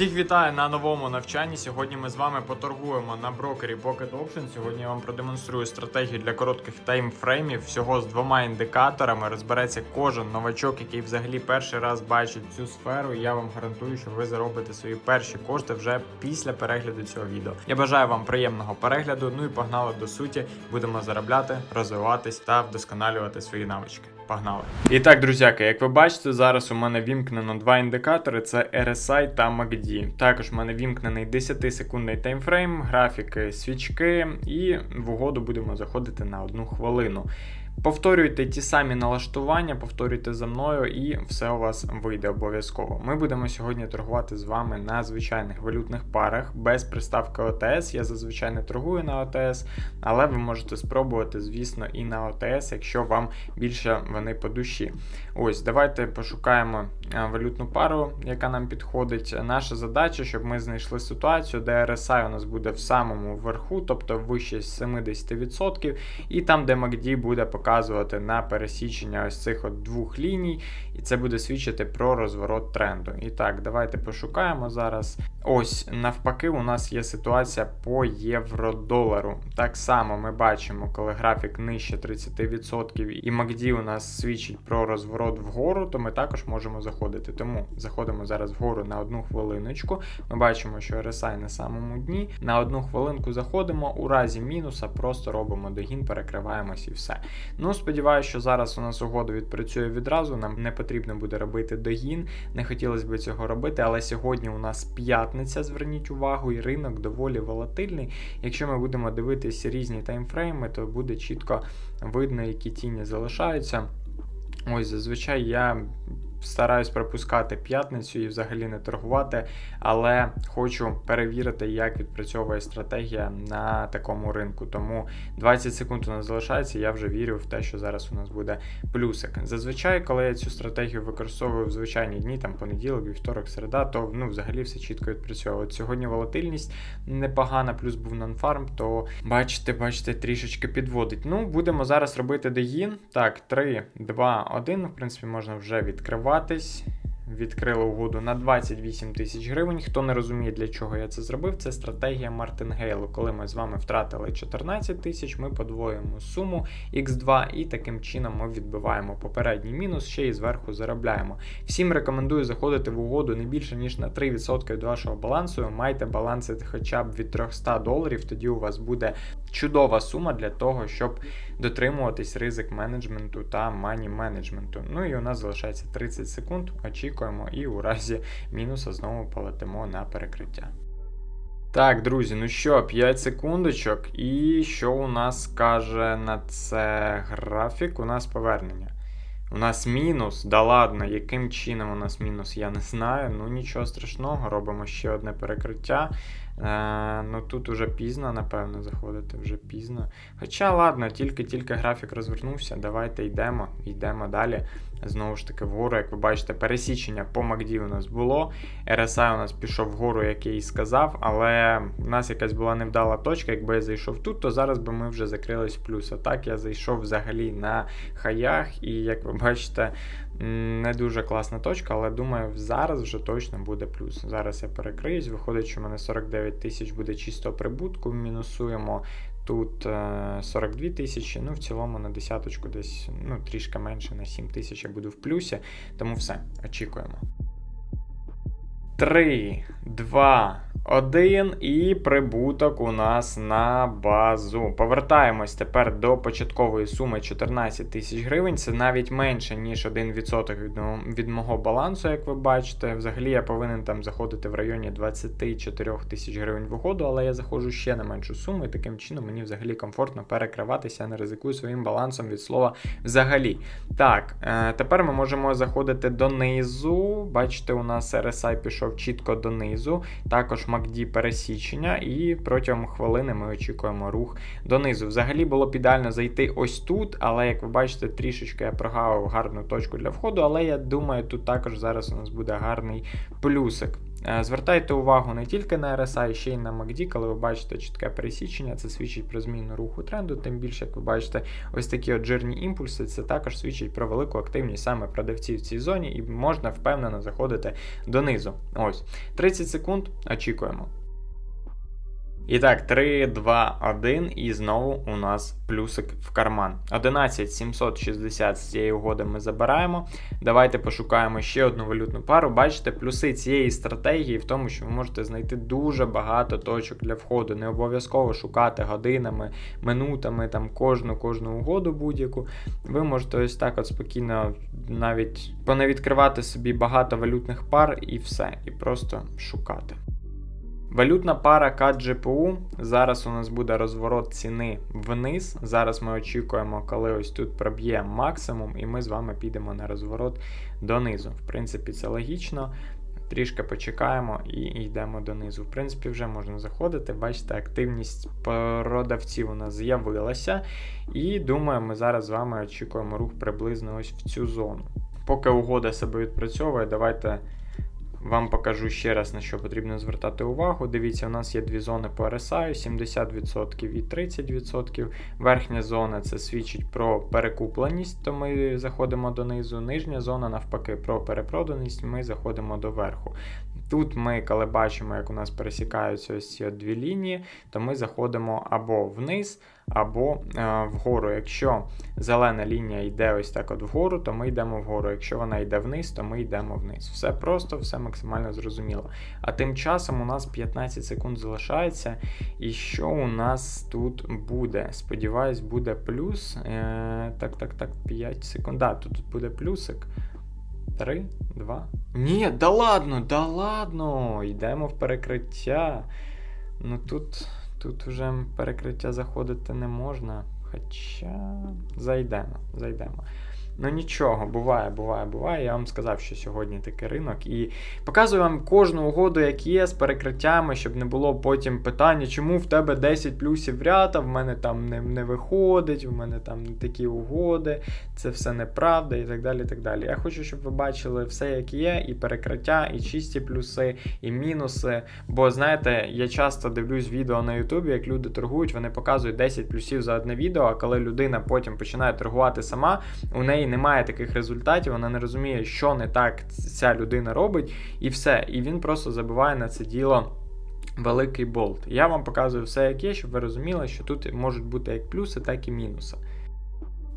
Всіх вітаю на новому навчанні. Сьогодні ми з вами поторгуємо на брокері Pocket Option. Сьогодні я вам продемонструю стратегію для коротких таймфреймів. Всього з двома індикаторами розбереться кожен новачок, який взагалі перший раз бачить цю сферу. Я вам гарантую, що ви заробите свої перші кошти вже після перегляду цього відео. Я бажаю вам приємного перегляду. Ну і погнали до суті. Будемо заробляти, розвиватись та вдосконалювати свої навички. Погнали! І так, друзяки, як ви бачите, зараз у мене вімкнено два індикатори: це RSI та MACD. Також в мене вімкнений 10-секундний таймфрейм, графіки свічки, і в угоду будемо заходити на одну хвилину. Повторюйте ті самі налаштування, повторюйте за мною, і все у вас вийде обов'язково. Ми будемо сьогодні торгувати з вами на звичайних валютних парах без приставки ОТС. Я зазвичай не торгую на ОТС, але ви можете спробувати, звісно, і на ОТС, якщо вам більше вони по душі. Ось, давайте пошукаємо валютну пару, яка нам підходить. Наша задача, щоб ми знайшли ситуацію, де RSI у нас буде в самому верху, тобто вище 70%, і там, де MACD буде показувати на пересічення ось цих от двох ліній, і це буде свідчити про розворот тренду. І так, давайте пошукаємо зараз. Ось навпаки, у нас є ситуація по євро-долару. Так само ми бачимо, коли графік нижче 30% і MACD у нас свідчить про розворот вгору, то ми також можемо заходити. Тому заходимо зараз вгору на одну хвилиночку. Ми бачимо, що RSI на самому дні. На одну хвилинку заходимо. У разі мінуса просто робимо догін, перекриваємось і все. Ну, сподіваюся, що зараз у нас угода відпрацює відразу. Нам не потрібно буде робити догін. Не хотілося б цього робити, але сьогодні у нас п'ятниця, зверніть увагу, і ринок доволі волатильний. Якщо ми будемо дивитися різні таймфрейми, то буде чітко видно, які тіні залишаються. Ось зазвичай я стараюсь пропускати п'ятницю і взагалі не торгувати, але хочу перевірити, як відпрацьовує стратегія на такому ринку. Тому 20 секунд у нас залишається. Я вже вірю в те, що зараз у нас буде плюсик. Зазвичай, коли я цю стратегію використовую в звичайні дні, там понеділок, вівторок, середа, то ну взагалі все чітко відпрацьовує. От сьогодні волатильність непогана, плюс був нонфарм, то бачите, бачите, трішечки підводить. Ну, будемо зараз робити дегін. Так, 3, 2, 1. В принципі, можна вже відкриватись. Відкрили угоду на 28 тисяч гривень. Хто не розуміє, для чого я це зробив, це стратегія Мартингейлу. Коли ми з вами втратили 14 тисяч, ми подвоюємо суму X2 і таким чином ми відбиваємо попередній мінус, ще й зверху заробляємо. Всім рекомендую заходити в угоду не більше ніж на 3% від вашого балансу. Майте баланси хоча б від 300 доларів. Тоді у вас буде чудова сума для того, щоб дотримуватись ризик менеджменту та мані менеджменту. Ну і у нас залишається 30 секунд. Очікуємо, і у разі мінуса знову полетимо на перекриття. Так, друзі, ну що, 5 секундочок, і що у нас каже на це графік? У нас повернення. У нас мінус, да ладно, яким чином у нас мінус, я не знаю. Ну нічого страшного, робимо ще одне перекриття. Е, ну тут уже пізно, напевно, заходити вже пізно. Хоча, ладно, тільки-тільки графік розвернувся. Давайте йдемо, йдемо далі. Знову ж таки, вгору, як ви бачите, пересічення по MACD у нас було. RSI у нас пішов вгору, як я і сказав, але у нас якась була невдала точка. Якби я зайшов тут, то зараз би ми вже закрились в плюс. А так я зайшов взагалі на хаях, і як ви бачите, не дуже класна точка, але думаю, зараз вже точно буде плюс. Зараз я перекриюсь, виходить, що в мене 49 тисяч буде чистого прибутку, мінусуємо. Тут е, 42 тисячі, ну в цілому на десяточку десь ну, трішки менше на 7 тисяч я буду в плюсі. Тому все, очікуємо. 3, 2, 1 і прибуток у нас на базу. Повертаємось тепер до початкової суми 14 тисяч гривень. Це навіть менше, ніж 1% від, від мого балансу, як ви бачите. Взагалі я повинен там заходити в районі 24 тисяч гривень в угоду, але я заходжу ще на меншу суму, і таким чином мені взагалі комфортно перекриватися, не ризикую своїм балансом від слова взагалі. Так, е, тепер ми можемо заходити донизу. Бачите, у нас RSI пішов чітко донизу. Також MACD пересічення, і протягом хвилини ми очікуємо рух донизу. Взагалі було б ідеально зайти ось тут, але як ви бачите, трішечки я прогавив гарну точку для входу, але я думаю, тут також зараз у нас буде гарний плюсик. Е, Звертайте увагу не тільки на RSI, ще й на MACD, коли ви бачите чітке пересічення, це свідчить про зміну руху тренду. Тим більше, як ви бачите, ось такі от жирні імпульси, це також свідчить про велику активність саме продавців в цій зоні, і можна впевнено заходити донизу. Ось 30 секунд. Очікуємо. І так, 3, 2, 1, і знову у нас плюсик в карман. 11 760 з цієї угоди ми забираємо. Давайте пошукаємо ще одну валютну пару. Бачите, плюси цієї стратегії в тому, що ви можете знайти дуже багато точок для входу. Не обов'язково шукати годинами, минутами, там кожну кожну угоду будь-яку. Ви можете ось так от спокійно навіть понавідкривати собі багато валютних пар і все, і просто шукати. Валютна пара КАД-ЖПУ. Зараз у нас буде розворот ціни вниз. Зараз ми очікуємо, коли ось тут проб'є максимум, і ми з вами підемо на розворот донизу. В принципі, це логічно. Трішки почекаємо і йдемо донизу. В принципі, вже можна заходити. Бачите, активність продавців у нас з'явилася. І думаю, ми зараз з вами очікуємо рух приблизно ось в цю зону. Поки угода себе відпрацьовує, давайте. Вам покажу ще раз, на що потрібно звертати увагу. Дивіться, у нас є дві зони по RSI, 70% і 30%. Верхня зона це свідчить про перекупленість, то ми заходимо донизу. Нижня зона, навпаки, про перепроданість, ми заходимо до верху. Тут ми, коли бачимо, як у нас пересікаються ось ці дві лінії, то ми заходимо або вниз, або е, вгору. Якщо зелена лінія йде ось так от вгору, то ми йдемо вгору. Якщо вона йде вниз, то ми йдемо вниз. Все просто, все максимально зрозуміло. А тим часом у нас 15 секунд залишається. І що у нас тут буде? Сподіваюсь, буде плюс. Е, так, так, так, 5 секунд. Да, тут буде плюсик. Три, два. Ні, да ладно, да ладно. Йдемо в перекриття. Ну тут, тут вже перекриття заходити не можна. Хоча зайдемо, зайдемо. Ну нічого, буває, буває, буває. Я вам сказав, що сьогодні такий ринок. І показую вам кожну угоду, як є, з перекриттями, щоб не було потім питання, чому в тебе 10 плюсів ряд, а в мене там не, не виходить, в мене там не такі угоди, це все неправда і так далі. і так далі. Я хочу, щоб ви бачили все, як є, і перекриття, і чисті плюси, і мінуси. Бо знаєте, я часто дивлюсь відео на Ютубі, як люди торгують, вони показують 10 плюсів за одне відео, а коли людина потім починає торгувати сама, у неї немає таких результатів, вона не розуміє, що не так ця людина робить, і все. І він просто забиває на це діло. Великий болт. Я вам показую все, як є, щоб ви розуміли, що тут можуть бути як плюси, так і мінуси.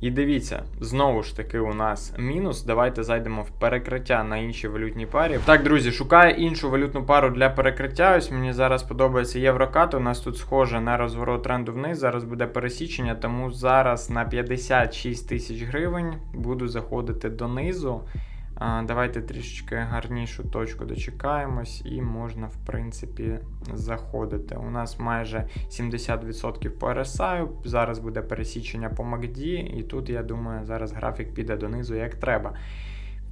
І дивіться, знову ж таки, у нас мінус. Давайте зайдемо в перекриття на іншій валютній парі. Так, друзі, шукаю іншу валютну пару для перекриття. Ось мені зараз подобається єврокат. У нас тут схоже на розворот тренду вниз. Зараз буде пересічення, тому зараз на 56 тисяч гривень буду заходити донизу. Давайте трішечки гарнішу точку дочекаємось, і можна, в принципі, заходити. У нас майже 70% по RSI, зараз буде пересічення по MACD, і тут, я думаю, зараз графік піде донизу як треба.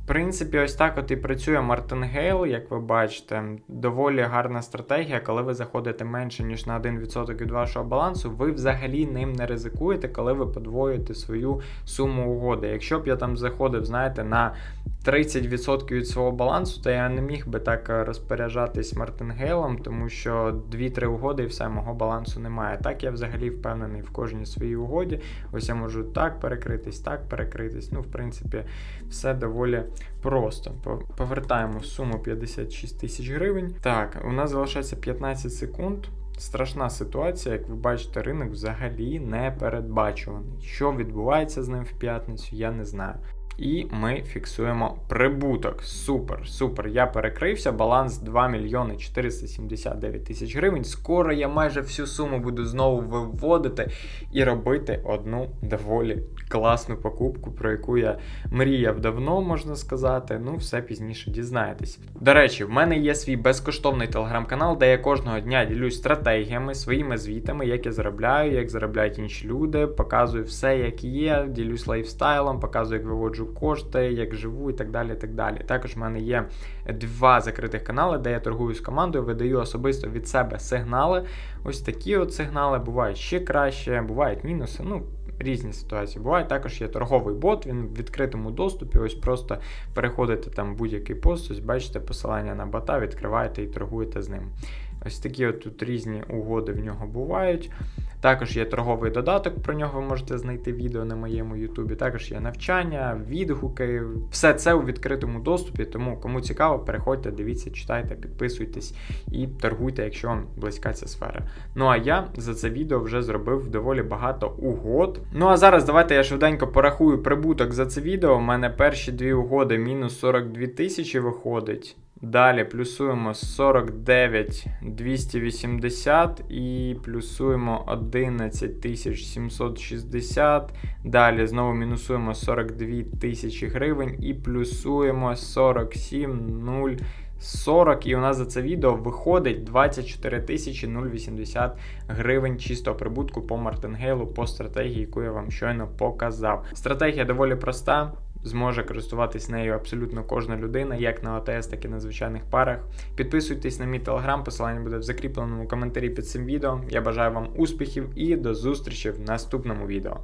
Принципі, ось так от і працює Мартингейл, як ви бачите, доволі гарна стратегія. Коли ви заходите менше, ніж на 1% від вашого балансу, ви взагалі ним не ризикуєте, коли ви подвоюєте свою суму угоди. Якщо б я там заходив, знаєте, на 30% від свого балансу, то я не міг би так розпоряджатись Мартингейлом, тому що 2-3 угоди і все, мого балансу немає. Так я взагалі впевнений в кожній своїй угоді. Ось я можу так перекритись, так перекритись. Ну, в принципі, все доволі просто. Повертаємо суму 56 тисяч гривень. Так, у нас залишається 15 секунд. Страшна ситуація, як ви бачите, ринок взагалі не передбачуваний. Що відбувається з ним в п'ятницю, я не знаю. І ми фіксуємо прибуток. Супер, супер. Я перекрився. Баланс 2 мільйони 479 тисяч гривень. Скоро я майже всю суму буду знову виводити і робити одну доволі класну покупку, про яку я мріяв давно, можна сказати. Ну, все пізніше дізнаєтесь. До речі, в мене є свій безкоштовний телеграм-канал, де я кожного дня ділюсь стратегіями, своїми звітами, як я заробляю, як заробляють інші люди. Показую все, як є, ділюсь лайфстайлом, показую, як виводжу коштує, як живу і так далі. і так далі. Також в мене є два закритих канали, де я торгую з командою, видаю особисто від себе сигнали. Ось такі от сигнали бувають ще краще, бувають мінуси. Ну, різні ситуації. Буває також є торговий бот, він в відкритому доступі. Ось просто переходите там будь-який пост, ось бачите посилання на бота, відкриваєте і торгуєте з ним. Ось такі от тут різні угоди в нього бувають. Також є торговий додаток, про нього ви можете знайти відео на моєму Ютубі. Також є навчання, відгуки. Все це у відкритому доступі. Тому кому цікаво, переходьте, дивіться, читайте, підписуйтесь і торгуйте, якщо вам близька ця сфера. Ну а я за це відео вже зробив доволі багато угод. Ну а зараз давайте я швиденько порахую прибуток за це відео. У мене перші дві угоди мінус 42 тисячі виходить. Далі плюсуємо 49 280 і плюсуємо 11 760. Далі знову мінусуємо 42 тисячі гривень і плюсуємо 47 0. 40, і у нас за це відео виходить 24 тисячі 080 гривень чистого прибутку по Мартингейлу по стратегії, яку я вам щойно показав. Стратегія доволі проста. Зможе користуватись нею абсолютно кожна людина, як на ОТС, так і на звичайних парах. Підписуйтесь на мій телеграм, посилання буде в закріпленому коментарі під цим відео. Я бажаю вам успіхів і до зустрічі в наступному відео.